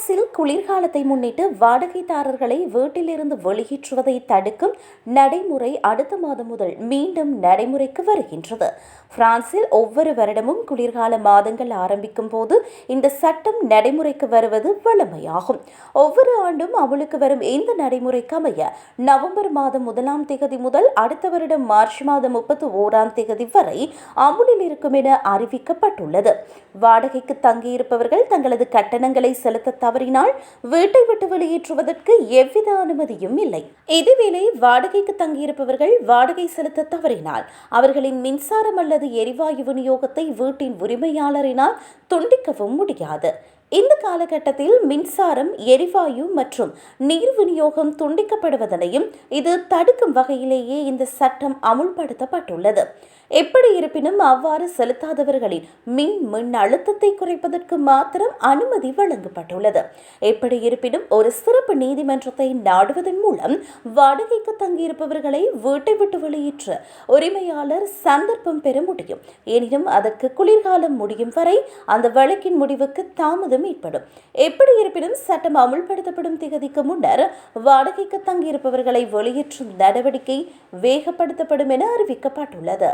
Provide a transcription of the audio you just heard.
பிரான்சில் குளிர்காலத்தை முன்னிட்டு வாடகைதாரர்களை வீட்டிலிருந்து வெளியேற்றுவதை தடுக்கும் நடைமுறை அடுத்த மாதம் முதல் மீண்டும் நடைமுறைக்கு வருகின்றது. பிரான்சில் ஒவ்வொரு வருடமும் குளிர்கால மாதங்கள் ஆரம்பிக்கும் போது இந்த சட்டம் நடைமுறைக்கு வருவது வழமையாகும். ஒவ்வொரு ஆண்டும் அமலுக்கு வரும் இந்த நடைமுறைக்கு அமைய நவம்பர் மாதம் முதலாம் தேதி முதல் அடுத்த வருடம் மார்ச் மாதம் முப்பத்தி ஓராம் தேதி வரை அமுலில் இருக்கும் என அறிவிக்கப்பட்டுள்ளது. வாடகைக்கு தங்கியிருப்பவர்கள் தங்களது கட்டணங்களை செலுத்த தவறினால் வீட்டை விட்டு வெளியேற்றுவதற்கு எவ்வித அனுமதியும் இல்லை. இதேவேளை வாடகைக்கு தங்கியிருப்பவர்கள் வாடகை செலுத்த தவறினால் அவர்களின் மின்சாரம் அல்லது எரிவாயு விநியோகத்தை வீட்டின் உரிமையாளரினால் துண்டிக்கவும் முடியாது. இந்த காலகட்டத்தில் மின்சாரம் எரிவாயு மற்றும் நீர் விநியோகம் துண்டிக்கப்படுவதனையும் இது தடுக்கும் வகையிலேயே இந்த சட்டம் அமுல்படுத்தப்பட்டுள்ளது. எப்படி இருப்பினும் அவ்வாறு செலுத்தாதவர்களின் மின் மின் அழுத்தத்தை குறைப்பதற்கு மாத்திரம் அனுமதி வழங்கப்பட்டுள்ளது. எப்படி இருப்பினும் ஒரு சிறப்பு நீதிமன்றத்தை நாடுவதன் மூலம் வாடகைக்கு தங்கியிருப்பவர்களை வீட்டை விட்டு வெளியேற்ற உரிமையாளர் சந்தர்ப்பம் பெற முடியும். எனினும் அதற்கு குளிர்காலம் முடியும் வரை அந்த வழக்கின் முடிவுக்கு தாமதம் ஏற்படும். எப்படி இருப்பினும் சட்டம் அமுல்படுத்தப்படும் திகதிக்கு முன்னர் வாடகைக்கு தங்கியிருப்பவர்களை வெளியேற்றும் நடவடிக்கை வேகப்படுத்தப்படும் என அறிவிக்கப்பட்டுள்ளது.